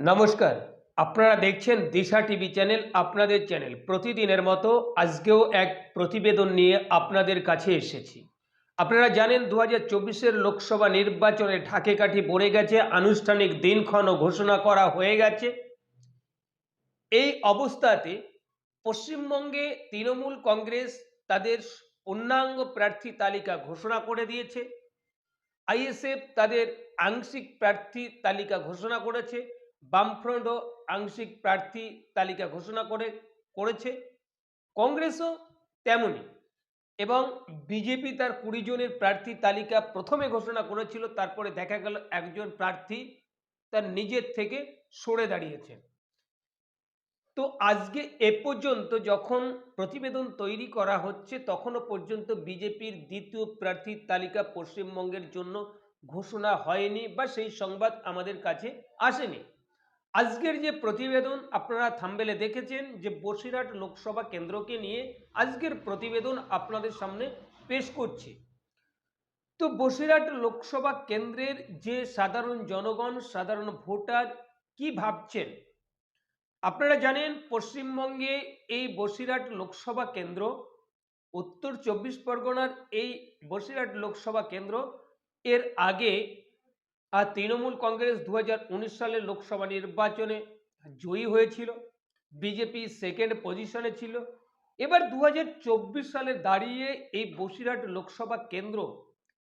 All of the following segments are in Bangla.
নমস্কার। আপনারা দেখছেন দিশা টিভি চ্যানেল, আপনাদের চ্যানেল। প্রতিদিনের মতো আজকেও এক প্রতিবেদন নিয়ে আপনাদের কাছে এসেছি। আপনারা জানেন দু হাজার লোকসভা নির্বাচনে ঢাকে কাঠি পড়ে গেছে, আনুষ্ঠানিক দিনক্ষণও ঘোষণা করা হয়ে গেছে। এই অবস্থাতে পশ্চিমবঙ্গে তৃণমূল কংগ্রেস তাদের পূর্ণাঙ্গ প্রার্থী তালিকা ঘোষণা করে দিয়েছে। আইএসএফ তাদের আংশিক প্রার্থী তালিকা ঘোষণা করেছে। বামফ্রন্টও আংশিক প্রার্থী তালিকা ঘোষণা করে, করেছে। কংগ্রেসও তেমনই। এবং বিজেপি তার কুড়ি জনের প্রার্থী তালিকা প্রথমে ঘোষণা করেছিল, তারপরে দেখা গেল একজন প্রার্থী তার নিজের থেকে সরে দাঁড়িয়েছে। তো আজকে এ পর্যন্ত যখন প্রতিবেদন তৈরি করা হচ্ছে তখনও পর্যন্ত বিজেপির দ্বিতীয় প্রার্থীর তালিকা পশ্চিমবঙ্গের জন্য ঘোষণা হয়নি বা সেই সংবাদ আমাদের কাছে আসেনি। আজকের যে প্রতিবেদন আপনারা থাম্বেলে দেখেছেন যে বসিরহাট লোকসভা কেন্দ্রকে নিয়ে আজকের প্রতিবেদন আপনাদের সামনে পেশ করছি। তো বসিরহাট লোকসভা কেন্দ্রের যে সাধারণ জনগণ, সাধারণ ভোটার কি ভাবছেন? আপনারা জানেন, পশ্চিমবঙ্গে এই বসিরহাট লোকসভা কেন্দ্র, উত্তর চব্বিশ পরগনার এই বসিরহাট লোকসভা কেন্দ্র, এর আগে আর তৃণমূল কংগ্রেস দু সালের লোকসভা নির্বাচনে জয়ী হয়েছিল। বিজেপি সেকেন্ড পজিশনে ছিল। এবার দু হাজার চব্বিশ সালে দাঁড়িয়ে এই বসিরহাট লোকসভা কেন্দ্র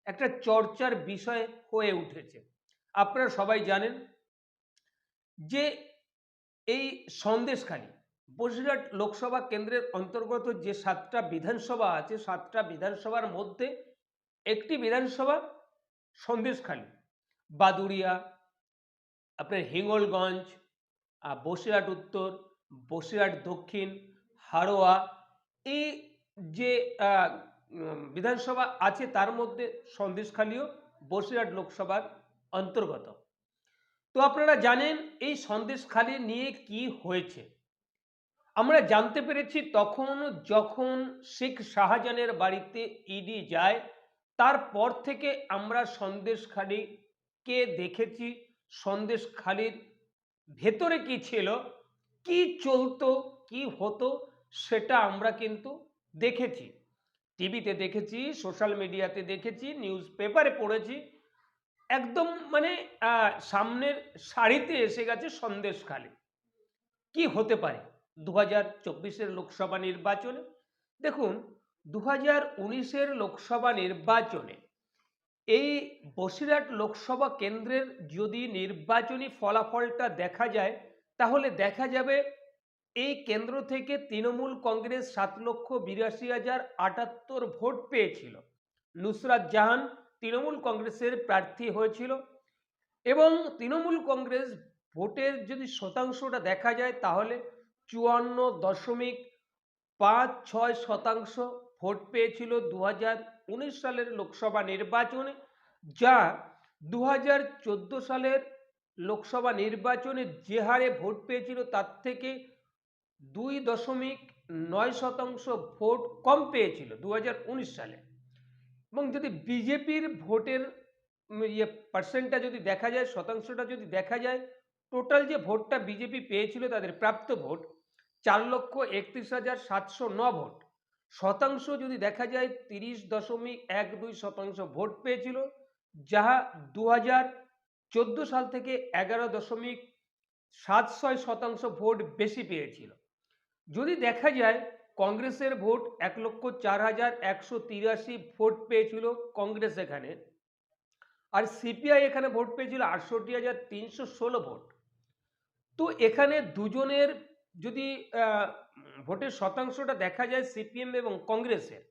একটা চর্চার বিষয় হয়ে উঠেছে। আপনারা সবাই জানেন যে এই সন্দেশখালী বসিরহাট লোকসভা কেন্দ্রের অন্তর্গত যে সাতটা বিধানসভা আছে, সাতটা বিধানসভার মধ্যে একটি বিধানসভা সন্দেশখালী। বাদুড়িয়া, আপনার হিঙ্গলগঞ্জ বসিরহাট উত্তর, বসিরহাট দক্ষিণ, হাড়োয়া, এই যে বিধানসভা আছে তার মধ্যে সন্দেশখালীও বসিরহাট লোকসভার অন্তর্গত। তো আপনারা জানেন এই সন্দেশখালী নিয়ে কি হয়েছে? আমরা জানতে পেরেছি তখন যখন শেখ শাহজাহানের বাড়িতে ইডি যায়, তারপর থেকে আমরা সন্দেশখালীকে দেখেছি? সন্দেশখালীর ভেতরে কি ছিল? কি চলতো? কি হতো? সেটা আমরা কিন্তু দেখেছি। টিভিতে দেখেছি, সোশ্যাল মিডিয়াতে দেখেছি নিউজ পেপারে পড়েছি। একদম মানে সামনের সারিতে এসে গেছে সন্দেশখালী। কি হতে পারে? দু হাজার চব্বিশের লোকসভা নির্বাচনে? দেখুন দু হাজার উনিশের লোকসভা নির্বাচনে এই বসিরহাট লোকসভা কেন্দ্রের যদি নির্বাচনী ফলাফলটা দেখা যায়, তাহলে দেখা যাবে এই কেন্দ্র থেকে তৃণমূল কংগ্রেস সাত লক্ষ বিরাশি হাজার আটাত্তর ভোট পেয়েছিল। নুসরাত জাহান তৃণমূল কংগ্রেসের প্রার্থী হয়েছিল এবং তৃণমূল কংগ্রেস ভোটের যদি শতাংশটা দেখা যায়, তাহলে চুয়ান্ন দশমিক পাঁচ ছয় শতাংশ ভোট পেয়েছিল দু হাজার উনিশ সালের লোকসভা নির্বাচনে, যা দু হাজার চোদ্দ সালের লোকসভা নির্বাচনে যে হারে ভোট পেয়েছিল তার থেকে দুই দশমিক নয় শতাংশ ভোট কম পেয়েছিল দু হাজার উনিশ সালে। এবং যদি বিজেপির ভোটের ইয়ে পার্সেন্টটা যদি দেখা যায়, শতাংশটা যদি দেখা যায় টোটাল যে ভোটটা বিজেপি পেয়েছিল তাদের প্রাপ্ত ভোট চার লক্ষ একত্রিশ হাজার সাতশো ন ভোট। শতাংশ যদি দেখা যায় তিরিশ দশমিক এক দুই শতাংশ ভোট পেয়েছিল, যাহা দু হাজার চোদ্দ সাল থেকে এগারো দশমিক সাত ছয় শতাংশ ভোট বেশি পেয়েছিল। যদি দেখা যায় কংগ্রেসের ভোট এক লক্ষ চার হাজার একশো তিরাশি ভোট পেয়েছিল কংগ্রেস এখানে, আর সিপিআই এখানে ভোট পেয়েছিল আটষট্টি হাজার তিনশো ষোলো ভোট। তো এখানে দুজনের যদি ভোটের শতাংশটা দেখা যায় সিপিএম এবং কংগ্রেসের,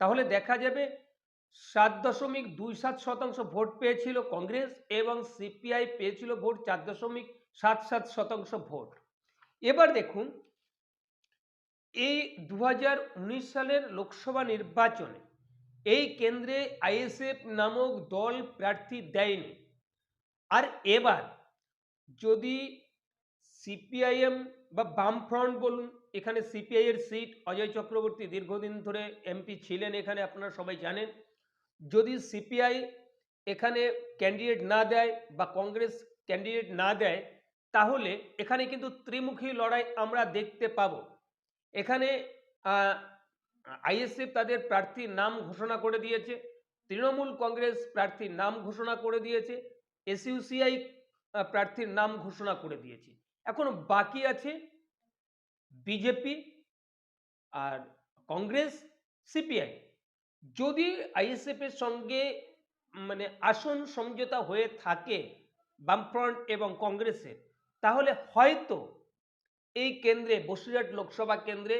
তাহলে দেখা যাবে সাত দশমিক দুই সাত শতাংশ ভোট পেয়েছিল কংগ্রেস এবং সিপিআই পেয়েছিল ভোট চার দশমিক সাত সাত শতাংশ ভোট। এবার দেখুন, এই দু হাজার উনিশ সালের লোকসভা নির্বাচনে এই কেন্দ্রে আইএসএফ নামক দল প্রার্থী দেয়নি। আর এবার যদি সিপিআইএম বা বামফ্রন্ট বলুন, এখানে সিপিআই এর সিট অজয় চক্রবর্তী দীর্ঘদিন ধরে এমপি ছিলেন এখানে, আপনারা সবাই জানেন। যদি সিপিআই এখানে ক্যান্ডিডেট না দেয় বা কংগ্রেস ক্যান্ডিডেট না দেয়, তাহলে এখানে কিন্তু ত্রিমুখী লড়াই আমরা দেখতে পাবো। এখানে আইএসএফ তাদের প্রার্থীর নাম ঘোষণা করে দিয়েছে, তৃণমূল কংগ্রেস প্রার্থীর নাম ঘোষণা করে দিয়েছে এসইউসিআই প্রার্থীর নাম ঘোষণা করে দিয়েছে। এখন বাকি আছে বিজেপি আর কংগ্রেস সিপিআই যদি আইএসএফ এর সঙ্গে মানে আসন সমঝোতা হয়ে থাকে বামফ্রন্ট এবং কংগ্রেসের, তাহলে হয়তো এই কেন্দ্রে, বসিরহাট লোকসভা কেন্দ্রে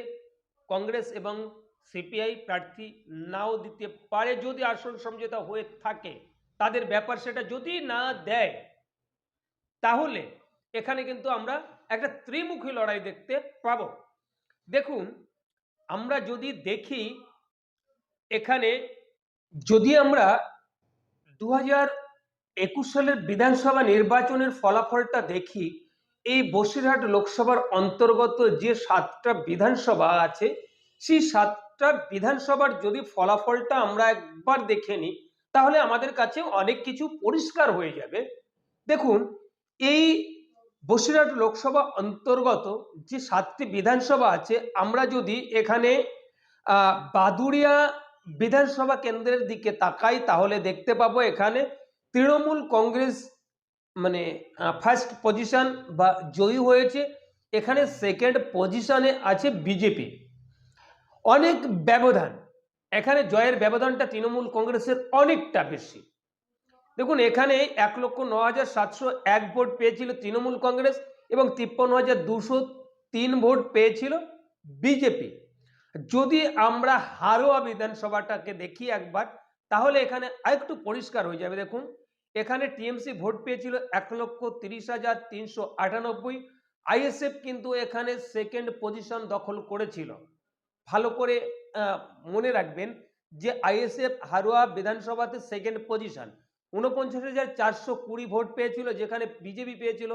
কংগ্রেস এবং সিপিআই প্রার্থী নাও দিতে পারে যদি আসন সমঝোতা হয়ে থাকে। তাদের ব্যাপার সেটা যদি না দেয়, তাহলে এখানে কিন্তু আমরা একটা ত্রিমুখী লড়াই দেখতে পাবো। দেখুন, আমরা যদি দেখি এখানে যদি আমরা দু একুশ সালের বিধানসভা নির্বাচনের ফলাফলটা দেখি, এই বসিরহাট লোকসভার অন্তর্গত যে সাতটা বিধানসভা আছে, সেই সাতটা বিধানসভার যদি ফলাফলটা আমরা একবার দেখে নিই, তাহলে আমাদের কাছে অনেক কিছু পরিষ্কার হয়ে যাবে। দেখুন, এই বসিরহাট লোকসভা অন্তর্গত যে সাতটি বিধানসভা আছে, আমরা যদি এখানে বাদুড়িয়া বিধানসভা কেন্দ্রের দিকে তাকাই, তাহলে দেখতে পাবো এখানে তৃণমূল কংগ্রেস মানে ফার্স্ট পজিশন বা জয়ী হয়েছে। এখানে সেকেন্ড পজিশনে আছে বিজেপি অনেক ব্যবধান। এখানে জয়ের ব্যবধানটা তৃণমূল কংগ্রেসের অনেকটা বেশি। দেখুন, এখানে এক লক্ষ ন হাজার সাতশো এক ভোট পেয়েছিল তৃণমূল কংগ্রেস এবং তিপ্পান্ন হাজার দুশো তিন ভোট পেয়েছিল বিজেপি। যদি আমরা হারোয়া বিধানসভাটাকে দেখি একবার, তাহলে এখানে আরেকটু পরিষ্কার হয়ে যাবে। দেখুন, এখানে টিএমসি ভোট পেয়েছিল এক লক্ষ তিরিশ হাজার তিনশো আটানব্বই। আইএসএফ কিন্তু এখানে সেকেন্ড পজিশন দখল করেছিল। ভালো করে মনে রাখবেন যে আইএসএফ হারোয়া বিধানসভাতে সেকেন্ড পজিশন উনপঞ্চাশ হাজার চারশো কুড়ি ভোট পেয়েছিল, যেখানে বিজেপি পেয়েছিল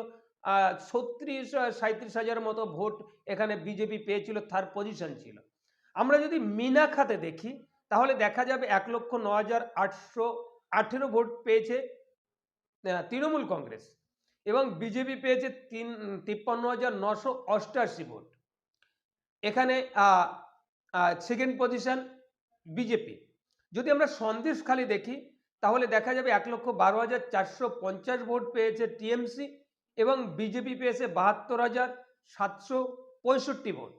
ছত্রিশ সাঁত্রিশ হাজার মতো ভোট এখানে বিজেপি পেয়েছিল থার্ড পজিশন ছিল। আমরা যদি মিনা খাতে দেখি, তাহলে দেখা যাবে এক লক্ষ ন হাজার আটশো আঠেরো ভোট পেয়েছে তৃণমূল কংগ্রেস এবং বিজেপি পেয়েছে তিন, তিপ্পান্ন হাজার নশো অষ্টআশি ভোট। এখানে সেকেন্ড পজিশন বিজেপি। যদি আমরা সন্দেশখালি দেখি তাহলে দেখা যাবে এক লক্ষ বারো হাজার চারশো পঞ্চাশ ভোট পেয়েছে টিএমসি এবং বিজেপি পেয়েছে বাহাত্তর হাজার সাতশো পঁয়ষট্টি ভোট।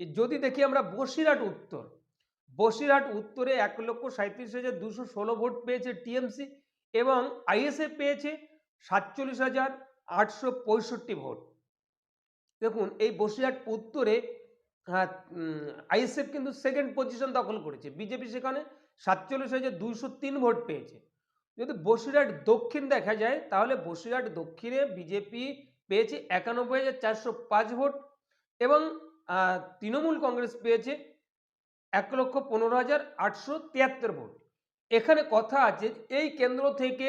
যদি দেখি আমরা বসিরহাট উত্তর, বসিরহাট উত্তরে এক লক্ষ সাঁত্রিশ হাজার দুশো ষোলো ভোট পেয়েছে টিএমসি এবং আইএসএফ পেয়েছে সাতচল্লিশ হাজার আটশো পঁয়ষট্টি ভোট। দেখুন, এই বসিরহাট উত্তরে হ্যাঁ আইএসএফ কিন্তু সেকেন্ড পজিশন দখল করেছে। বিজেপি সেখানে সাতচল্লিশ হাজার দুইশো তিন ভোট পেয়েছে। যদি বসিরহাট দক্ষিণ দেখা যায়, তাহলে বসিরহাট দক্ষিণে বিজেপি পেয়েছে একানব্বই হাজার চারশো পাঁচ ভোট এবং তৃণমূল কংগ্রেস পেয়েছে এক লক্ষ পনেরো হাজার আটশো তিয়াত্তর ভোট। এখানে কথা আছে এই কেন্দ্র থেকে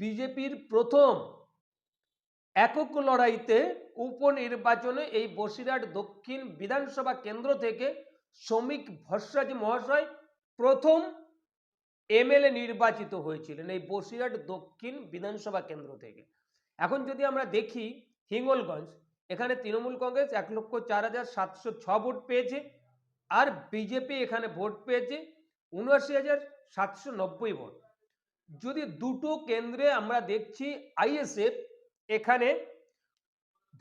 বিজেপির প্রথম একক লড়াইতে উপনির্বাচনে এই বসিরহাট দক্ষিণ বিধানসভা কেন্দ্র থেকে শ্রমিক ভট্টাচার্য মহাশয় প্রথম এমএলএ নির্বাচিত হয়েছিলেন এই বসিরহাট দক্ষিণ বিধানসভা কেন্দ্র থেকে। এখন যদি আমরা দেখি হিঙ্গলগঞ্জ, এখানে তৃণমূল কংগ্রেস এক লক্ষ চার হাজার সাতশো ছ ভোট পেয়েছে আর বিজেপি এখানে ভোট পেয়েছে উনআশি হাজার সাতশো নব্বই ভোট। যদি দুটো কেন্দ্রে আমরা দেখছি আইএসএফ, এখানে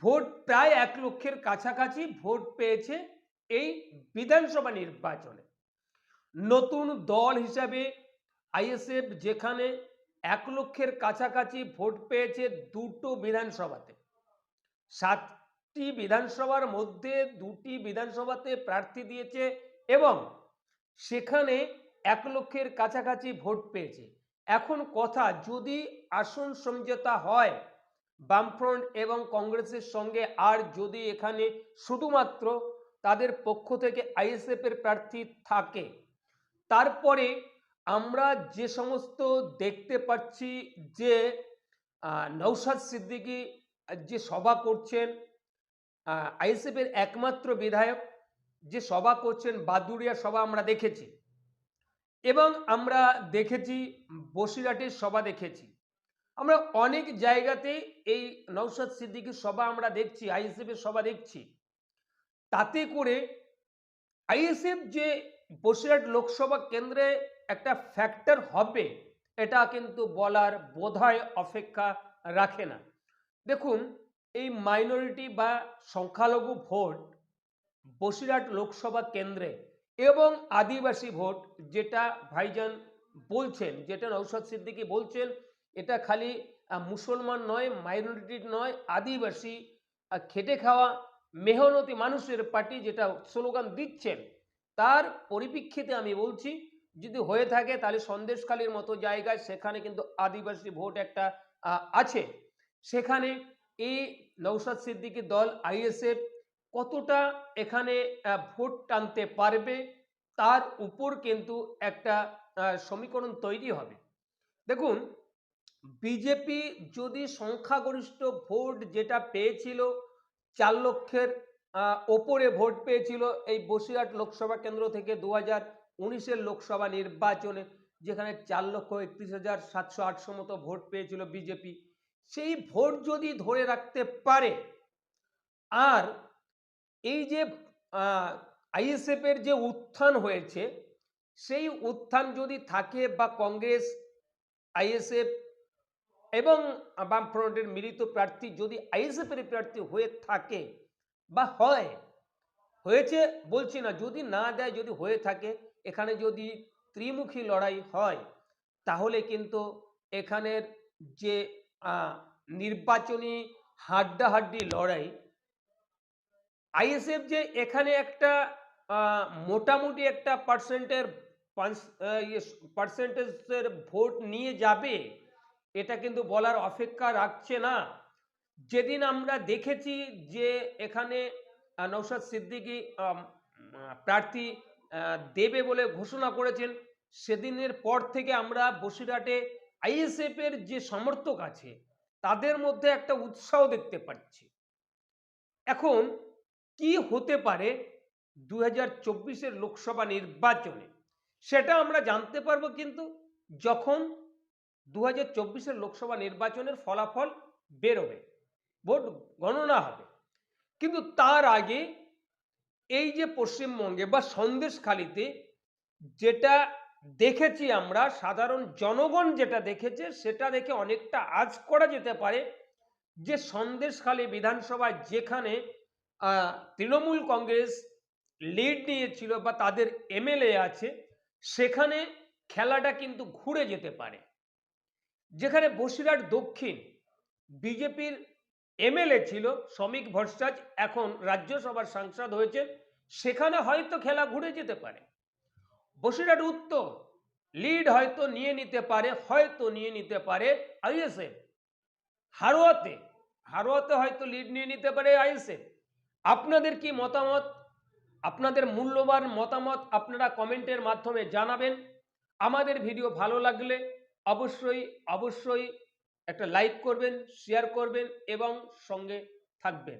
ভোট প্রায় এক লক্ষের কাছাকাছি ভোট পেয়েছে এই বিধানসভা নির্বাচনে। নতুন দল হিসাবে আইএসএফ যেখানে এক লক্ষের কাছাকাছি ভোট পেয়েছে দুটো বিধানসভাতে। সাতটি বিধানসভার মধ্যে দুটি বিধানসভাতে প্রার্থী দিয়েছে এবং সেখানে এক লক্ষের কাছাকাছি ভোট পেয়েছে। এখন কথা, যদি আসন সমঝোতা হয় বামফ্রন্ট এবং কংগ্রেসের সঙ্গে আর যদি এখানে শুধুমাত্র তাদের পক্ষ থেকে আইএসএফ এর প্রার্থী থাকে তারপরে আমরা যে সমস্ত দেখতে পাচ্ছি যে নৌশাদ সিদ্দিকী যে সভা করছেন আইএসএফের একমাত্র বিধায়ক যে সভা করছেন, বাদুড়িয়া সভা আমরা দেখেছি। এবং আমরা দেখেছি, বসিরহাটের সভা দেখেছি। আমরা অনেক জায়গাতে এই নৌসাদ সিদ্দিকীর সভা আমরা দেখছি, আইএসএফের সভা দেখছি। তাতে করে আইএসএফ যে বসিরহাট লোকসভা কেন্দ্রে একটা ফ্যাক্টর হবে, এটা কিন্তু বলার বোধহয় অপেক্ষা রাখে না। দেখুন, এই মাইনরিটি বা সংখ্যালঘু ভোট বসিরহাট লোকসভা কেন্দ্রে এবং আদিবাসী ভোট, যেটা ভাইজান বলছেন, যেটা নৌসাদ সিদ্দিকী বলছেন, এটা খালি মুসলমান নয় মাইনরিটি নয়, আদিবাসী খেটে খাওয়া মেহনতি মানুষের পার্টি যেটা স্লোগান দিচ্ছেন তার পরিপ্রেক্ষিতে আমি বলছি, যদি হয়ে থাকে তাহলে সন্দেশখালীর মতো জায়গায় সেখানে কিন্তু আদিবাসী ভোট একটা আছে। সেখানে এই নৌসাদ সিদ্দিকী দল, আইএসএফ কতটা এখানে ভোট টানতে পারবে তার উপর কিন্তু একটা সমীকরণ তৈরি হবে। দেখুন, বিজেপি যদি সংখ্যাগরিষ্ঠ ভোট যেটা পেয়েছিল চার লক্ষের ওপরে ভোট পেয়েছিল এই বসিরহাট লোকসভা কেন্দ্র থেকে দু হাজার উনিশের লোকসভা নির্বাচনে, যেখানে চার লক্ষ একত্রিশ হাজার সাতশো আটশো মতো ভোট পেয়েছিল বিজেপি। সেই ভোট যদি ধরে রাখতে পারে, আর এই যে আইএসএফ এর যে উত্থান হয়েছে, সেই উত্থান যদি থাকে বা কংগ্রেস আইএসএফ এবং বামফ্রন্টের মিলিত প্রার্থী যদি আইএসএফ এর প্রার্থী হয়ে থাকে বা হয়, হয়েছে বলছি না, যদি না দেয়, যদি হয়ে থাকে, এখানে যদি ত্রিমুখী লড়াই হয়, তাহলে কিন্তু এখানের যে নির্বাচনী হাড্ডাহাড্ডি লড়াই আইএসএফ যে এখানে একটা মোটামুটি একটা পার্সেন্টের পার্সেন্টেজের ভোট নিয়ে যাবে, এটা কিন্তু বলার অপেক্ষা রাখছে না। যেদিন আমরা দেখেছি যে এখানে নৌসাদ সিদ্দিকী প্রার্থী দেবে বলে ঘোষণা করেছেন, সেদিনের পর থেকে আমরা বসিরহাটে আইএসএফ এর যে সমর্থক আছে, তাদের মধ্যে একটা উৎসাহ দেখতে পাচ্ছি। এখন কি হতে পারে দু হাজার লোকসভা নির্বাচনে? সেটা আমরা জানতে পারব কিন্তু যখন দু হাজার লোকসভা নির্বাচনের ফলাফল বেরোবে। ভোট গণনা হবে। কিন্তু তার আগে এই যে পশ্চিমবঙ্গে বা সন্দেশখালিতে যেটা দেখেছি আমরা, সাধারণ জনগণ যেটা দেখেছে, সেটা দেখে অনেকটা আজ করা যেতে পারে যে সন্দেশখালী বিধানসভায় যেখানে তৃণমূল কংগ্রেস লিড নিয়েছিল বা তাদের এমএলএ আছে, সেখানে খেলাটা কিন্তু ঘুরে যেতে পারে। যেখানে বসিরহাট দক্ষিণ বিজেপির এমএলএ ছিল, শ্রমিক ভট্টাচ এখন রাজ্যসভার সাংসদ হয়েছে সেখানে হয়তো খেলা ঘুরে যেতে পারে। বসিরহাট উত্তর, লিড হয়তো নিয়ে নিতে পারে, হয়তো নিয়ে নিতে পারে আইএসএফ। হারোয়াতে হারোয়াতে হয়তো লিড নিয়ে নিতে পারে আইএসএফ। আপনাদের কি মতামত? আপনাদের মূল্যবান মতামত আপনারা কমেন্টের মাধ্যমে জানাবেন। আমাদের ভিডিও ভালো লাগলে অবশ্যই অবশ্যই একটা লাইক করবেন শেয়ার করবেন এবং সঙ্গে থাকবেন।